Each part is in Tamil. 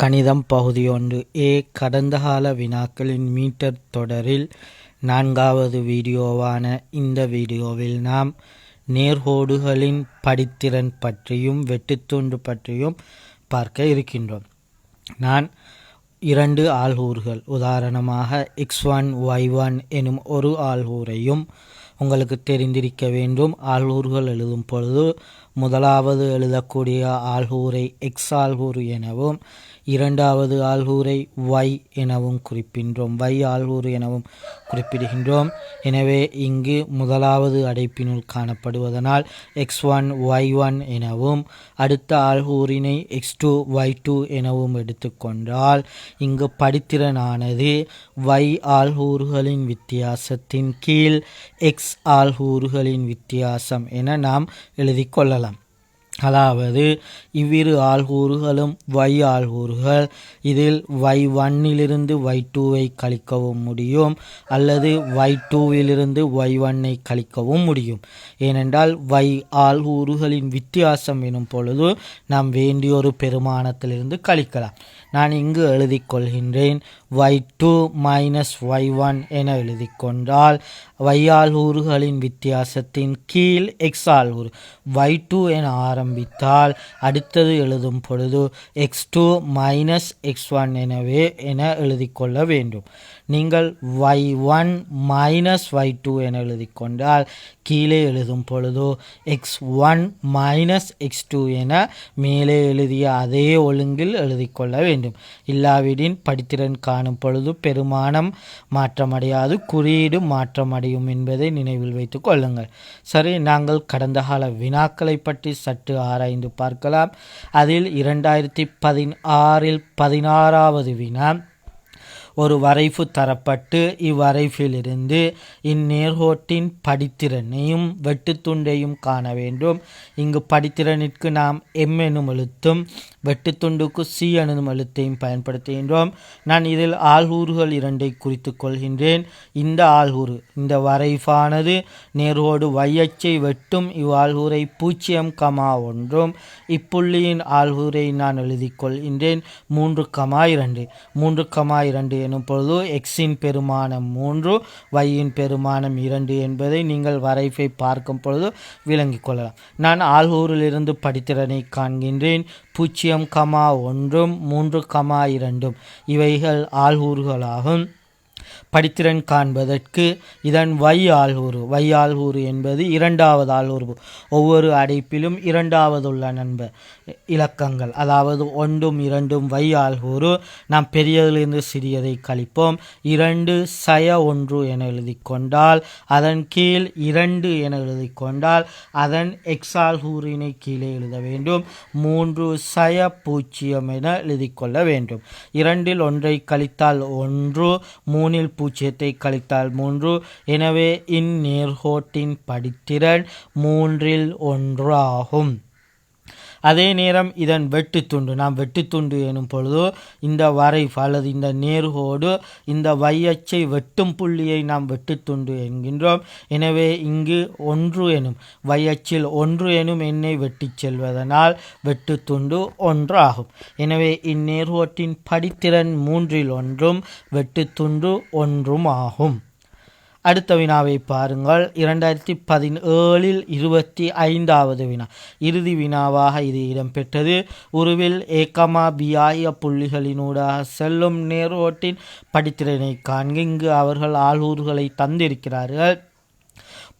கணிதம் பகுதி ஒன்று. ஏ கடந்த கால வினாக்களின் மீட்டர் தொடரில் நான்காவது வீடியோவான இந்த வீடியோவில் நாம் நேர்கோடுகளின் படித்திறன் பற்றியும் வெட்டுத்துண்டு பற்றியும் பார்க்க இருக்கின்றோம். நான் இரண்டு ஆள்கூறுகள். உதாரணமாக எக்ஸ் ஒன் ஒய் ஒன் எனும் ஒரு ஆள்கூரையும் உங்களுக்கு தெரிந்திருக்க வேண்டும். ஆள்கூறுகள் எழுதும் பொழுது முதலாவது எழுதக்கூடிய ஆள்கூரை எக்ஸ் ஆள்கூறு எனவும் இரண்டாவது ஆள்கூரை ஒய் எனவும் குறிப்பின்றோம். வை ஆள்கூறு எனவும் குறிப்பிடுகின்றோம். எனவே இங்கு முதலாவது அடைப்பினுள் காணப்படுவதனால் எக்ஸ் ஒன் ஒய் ஒன் எனவும் அடுத்த ஆள்கூறினை எக்ஸ் டூ ஒய் டூ எனவும் எடுத்துக்கொண்டால் இங்கு படித்திறனானது வை ஆள்கூறுகளின் வித்தியாசத்தின் கீழ் எக்ஸ் ஆள்கூறுகளின் வித்தியாசம் என நாம் எழுதி கொள்ளலாம். அதாவது இவ்விரு ஆள்கூறுகளும் வை ஆள்கூறுகள். இதில் வை ஒன்னிலிருந்து வை டூவை கழிக்கவும் முடியும் அல்லது வை டூவிலிருந்து வை ஒன்னை கழிக்கவும் முடியும். ஏனென்றால் வை ஆள்கூறுகளின் வித்தியாசம் எனும் பொழுது நாம் வேண்டியொரு பெருமானத்திலிருந்து கழிக்கலாம். நான் இங்கு எழுதி கொள்கின்றேன் Y two minus Y one என எழுதி கொண்டால் வையாள்கூறுகளின் வித்தியாசத்தின் கீழ் எக்ஸ் ஆள்கூறு வை டூ என ஆரம்பித்தால் அடுத்தது எழுதும் பொழுது X two minus X one எனவே என எழுதி கொள்ள வேண்டும். நீங்கள் Y one minus Y two என எழுதி கொண்டால் கீழே எழுதும் பொழுது X one minus X two என மேலே எழுதிய அதே ஒழுங்கில் எழுதி கொள்ள வேண்டும். இல்லாவிடின் படித்திறன் காணும் பொழுது பெருமானம் மாற்றமடையாது குறியீடு மாற்றமடையும் என்பதை நினைவில் வைத்துக் கொள்ளுங்கள். சரி நாங்கள் கடந்த கால வினாக்களை பற்றி சற்று ஆராய்ந்து பார்க்கலாம். அதில் இரண்டாயிரத்தி பதினாறில் பதினாறாவது வினா ஒரு வரைவு தரப்பட்டு இவ்வரைவிலிருந்து இந்நேர்கோட்டின் படித்திறனையும் வெட்டுத்துண்டையும் காண வேண்டும். இங்கு படித்திறனிற்கு நாம் எம் எனும் எழுத்தும் வெட்டுத்துண்டுக்கு சி எனும் எழுத்தையும் பயன்படுத்துகின்றோம். நான் இதில் ஆள்கூறுகள் இரண்டை குறித்து கொள்கின்றேன். இந்த ஆள்கூறு இந்த வரைவானது நேர்கோடு வையச்சை வெட்டும் இவ்வாள்கூரை பூஜ்ஜியம் கமா ஒன்றும். இப்புள்ளியின் ஆள்கூரை நான் எழுதி கொள்கின்றேன். மூன்று கமா இரண்டு. மூன்று கமா இரண்டு எனும் பொழுது எக்ஸின் பெருமானம் மூன்று வையின் பெருமானம் இரண்டு என்பதை நீங்கள் வரைவை பார்க்கும் பொழுது விளங்கிக் கொள்ளலாம். நான் ஆல்கூரிலிருந்து படித்திறனை காண்கின்றேன். பூஜ்ஜியம் கமா ஒன்றும் மூன்று கமா இரண்டும். இவைகள் ஆல்கூறுகளாகும் படித்திறன் காண்பதற்கு இதன் வை ஆள்கூறு. வை ஆள்கூறு என்பது இரண்டாவது ஆள்கூறு. ஒவ்வொரு அடைப்பிலும் இரண்டாவது உள்ள நண்பர். இலக்கங்கள். அதாவது ஒன்றும் இரண்டும் வையால் ஆள்கூறு நாம் பெரியதிலிருந்து சிறியதை கழிப்போம். இரண்டு சய ஒன்று என எழுதி கொண்டால் அதன் கீழ் இரண்டு என எழுதி கொண்டால் அதன் எக்ஸால்கூறினை கீழே எழுத வேண்டும். மூன்று சய பூஜ்ஜியம் என எழுதி கொள்ள வேண்டும். இரண்டில் ஒன்றை கழித்தால் ஒன்று மூணில் பூஜ்ஜியத்தை கழித்தால் மூன்று. எனவே இந்நேர்கோட்டின் படித்திறன் மூன்றில் ஒன்று ஆகும் அதே நேரம் இதன் வெட்டுத்துண்டு நாம் வெட்டுத்துண்டு எனும் பொழுது இந்த வரைவு அல்லது இந்த நேர்கோடு இந்த வையச்சை வெட்டும் புள்ளியை நாம் வெட்டுத்துண்டு என்கின்றோம். எனவே இங்கு ஒன்று எனும் வையச்சில் ஒன்று எனும் எண்ணை வெட்டிச் செல்வதனால் வெட்டுத்துண்டு ஒன்றாகும். எனவே இந்நேர்கோட்டின் படித்திறன் மூன்றில் ஒன்றும் வெட்டுத்துண்டு ஒன்றும் ஆகும். அடுத்த வினாவை பாருங்கள். இரண்டாயிரத்தி பதினேழில் இருபத்தி ஐந்தாவது வினா. இறுதி வினாவாக இது இடம்பெற்றது. உருவில் ஏக்கமா பியாய புள்ளிகளினூடாக செல்லும் நேரோட்டின் படித்திறனை காண்க இங்கு அவர்கள் ஆளூர்களை தந்திருக்கிறார்கள்.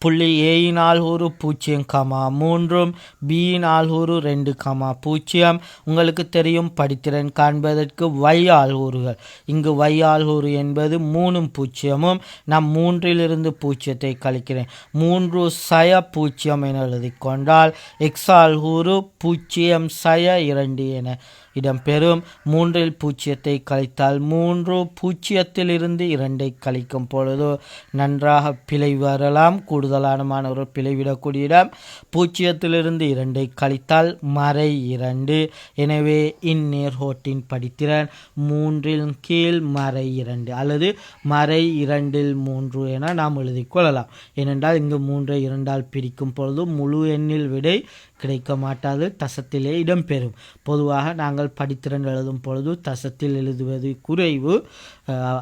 புள்ளி ஏயினால் ஒரு பூஜ்ஜியம் கமா மூன்றும் பியினால் ஒரு ரெண்டு கமா பூஜ்ஜியம். உங்களுக்கு தெரியும் படித்திறன் காண்பதற்கு வையால் ஊறுகள் இங்கு வையால் ஊறு என்பது மூணும் பூஜ்ஜியமும் நான் மூன்றிலிருந்து பூஜ்ஜியத்தை கழிக்கிறேன். மூன்று சய பூஜ்ஜியம் என எழுதி கொண்டால் எக்ஸ் ஊறு பூஜ்ஜியம் சய இரண்டு என இடம்பெறும் மூன்றில் பூஜ்ஜியத்தை கழித்தால் மூன்று பூஜ்ஜியத்திலிருந்து இரண்டை கழிக்கும் பொழுது நன்றாக பிழை வரலாம் கூடுதலான மாணவர்கள் பிழைவிடக்கூடிய இடம். பூஜ்ஜியத்திலிருந்து இரண்டை கழித்தால் மறை இரண்டு. எனவே இந்நேர்கோட்டின் படித்திறன் மூன்றில் கீழ் மறை இரண்டு அல்லது மறை இரண்டில் மூன்று என நாம் எழுதிக் கொள்ளலாம். ஏனென்றால் இங்கு மூன்றை இரண்டால் பிரிக்கும் பொழுது முழு எண்ணில் விடை கிடைக்க மாட்டாது. தசத்திலே இடம்பெறும் பொதுவாக நாங்கள் படித்திறன் எழுதும் பொழுது தசத்தில் எழுதுவது குறைவு.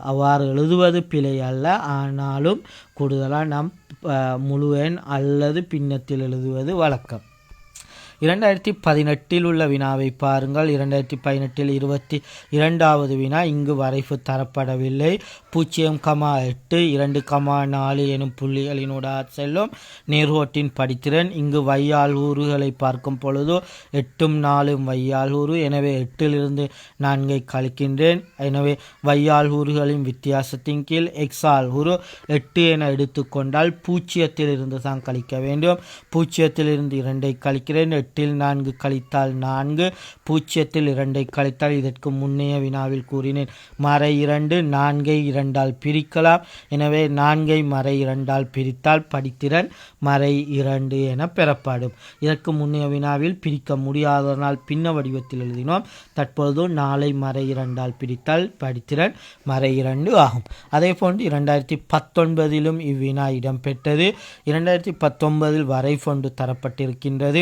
அவ்வாறு எழுதுவது பிழை அல்ல. ஆனாலும் கூடுதலாக நாம் அஹ், முழு எண் அல்லது பின்னத்தில் எழுதுவது வழக்கம். இரண்டாயிரத்தி பதினெட்டில் உள்ள வினாவை பாருங்கள். இரண்டாயிரத்தி பதினெட்டில் இருபத்தி இரண்டாவது வினா இங்கு வரைவு தரப்படவில்லை. பூஜ்ஜியம் கமா எட்டு இரண்டு கமா நாலு எனும் புள்ளிகளினூடாக செல்லும். நேர்கோட்டின் படித்திறன் இங்கு வையால் ஊறுகளை பார்க்கும் பொழுது எட்டும் நாலும் வையால் ஊறு. எனவே எட்டிலிருந்து நான்கை கழிக்கின்றேன். எனவே வையால் ஊறுகளின் வித்தியாசத்தின் கீழ் எக்ஸால் ஊறு எட்டு என எடுத்துக்கொண்டால் பூச்சியத்தில் இருந்து தான் கழிக்க வேண்டும். பூச்சியத்தில் இருந்து இரண்டை கழிக்கிறேன். எட்டில் நான்கு கழித்தால் நான்கு பூஜ்ஜியத்தில் இரண்டை கழித்தால் இதற்கு முன்னைய வினாவில் கூறினேன். மறை இரண்டு நான்கை இரண்டால் பிரிக்கலாம். எனவே நான்கை மறை இரண்டால் பிரித்தால் படித்திறன் மறை இரண்டு என பெறப்படும். இதற்கு முன்னைய வினாவில் பிரிக்க முடியாததனால் பின்ன வடிவத்தில் எழுதினோம். தற்பொழுது நாளை மறை இரண்டால் பிரித்தால் படித்திறன் மறை இரண்டு ஆகும். அதே போன்று இரண்டாயிரத்தி பத்தொன்பதிலும் இவ்வினா இடம்பெற்றது. இரண்டாயிரத்தி பத்தொன்பதில் வரை வரைஃபொண்டு தரப்பட்டிருக்கின்றது.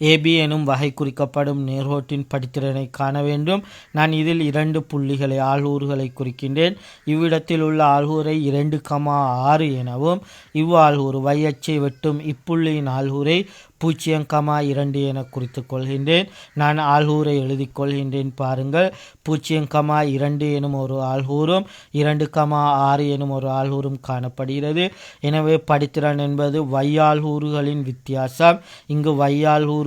ஏபி எனும் வகை குறிக்கப்படும் நேர்கோட்டின் படித்திறனை காண வேண்டும். நான் இதில் இரண்டு புள்ளிகளை ஆள்கூறுகளை குறிக்கின்றேன். இவ்விடத்தில் உள்ள ஆள்கூரை இரண்டு கமா ஆறு எனவும் இவ்வாழ்கூறு வையச்சை வெட்டும் இப்புள்ளியின் ஆள்கூரை பூஜ்ஜியம் கமா இரண்டு என குறித்துக் கொள்கின்றேன். நான் ஆள்கூரை எழுதிக் கொள்கின்றேன் பாருங்கள். பூஜ்ஜியம் கமா இரண்டு எனும் ஒரு ஆழ்கூறும் இரண்டு கமா ஆறு எனும் ஒரு ஆழ்கூறும் காணப்படுகிறது. எனவே படித்திறன் என்பது வையாள்கூறுகளின் வித்தியாசம். இங்கு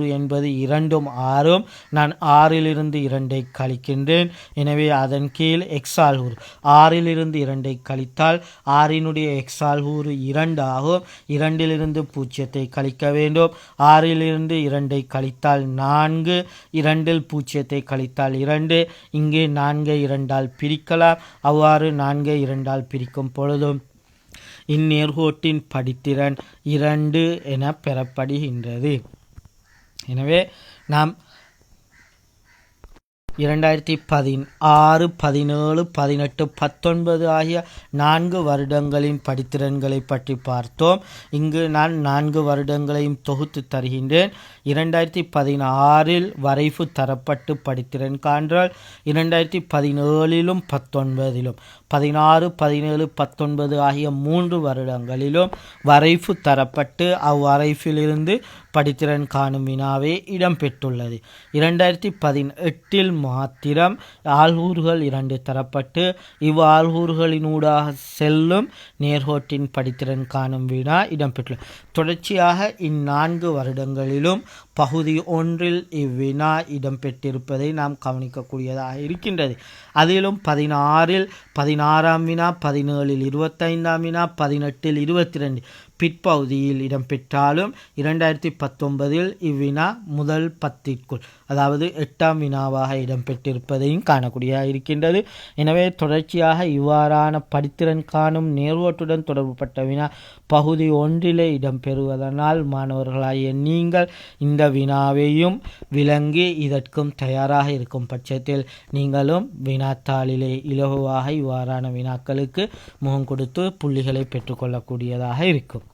நூறு என்பது இரண்டும் ஆறும். நான் ஆறிலிருந்து இரண்டை கழிக்கின்றேன். எனவே அதன் கீழ் எக்ஸால்கூறு ஆறிலிருந்து இரண்டை கழித்தால் ஆறினுடைய எக்ஸால்கூறு இரண்டு ஆகும். இரண்டிலிருந்து பூஜ்ஜியத்தை கழிக்க வேண்டும். ஆறிலிருந்து இரண்டை கழித்தால் நான்கு. இரண்டில் பூஜ்ஜியத்தை கழித்தால் இரண்டு. இங்கே நான்கை இரண்டால் பிரிக்கலாம். அவ்வாறு நான்கை இரண்டால் பிரிக்கும் பொழுதும் இந்நேர்கோட்டின் படித்திறன் இரண்டு என பெறப்படுகின்றது. எனவே நாம் இரண்டாயிரத்தி பதினாறு பதினேழு பதினெட்டு பத்தொன்பது ஆகிய நான்கு வருடங்களின் படித்திறன்களை பற்றி பார்த்தோம். இங்கு நான் நான்கு வருடங்களையும் தொகுத்து தருகின்றேன். இரண்டாயிரத்தி பதினாறில் வரைவு தரப்பட்டு படித்திறன் காண்றால் இரண்டாயிரத்தி பதினேழிலும் பத்தொன்பதிலும் பதினாறு பதினேழு பத்தொன்பது ஆகிய மூன்று வருடங்களிலும் வரைவு தரப்பட்டு அவ்வரைஃபிலிருந்து படித்திறன் காணும் வினாவே இடம்பெற்றுள்ளது. இரண்டாயிரத்தி பதினெட்டில் மாத்திரம் ஆள்கூறுகள் இரண்டு தரப்பட்டு இவ் செல்லும் நேர்கோட்டின் படித்திறன் காணும் வினா இடம்பெற்றுள்ளது தொடர்ச்சியாக இந்நான்கு வருடங்களிலும் பகுதி ஒன்றில் இவ்வினா இடம்பெற்றிருப்பதை நாம் கவனிக்கக்கூடியதாக இருக்கின்றது. அதிலும் பதினாறில் பதினாறாம் வினா பதினேழில் இருபத்தைந்தாம் வினா பதினெட்டில் இருபத்தி ரெண்டு பிற்பகுதியில் இடம்பெற்றாலும் இரண்டாயிரத்தி பத்தொன்பதில் இவ்வினா முதல் பத்திற்குள் அதாவது எட்டாம் வினாவாக இடம்பெற்றிருப்பதையும் காணக்கூடியதாக இருக்கின்றது எனவே தொடர்ச்சியாக இவ்வாறான படித்திறன் காணும் நேர்வோட்டுடன் தொடர்புபட்ட வினா பகுதி ஒன்றிலே இடம்பெறுவதனால் மாணவர்களாகிய நீங்கள் இந்த வினாவையும் விளங்கி இதற்கும் தயாராக இருக்கும் பட்சத்தில் நீங்களும் வினாத்தாளிலே இலகுவாக இவ்வாறான வினாக்களுக்கு முகம் கொடுத்து புள்ளிகளை பெற்றுக்கொள்ளக்கூடியதாக இருக்கும்.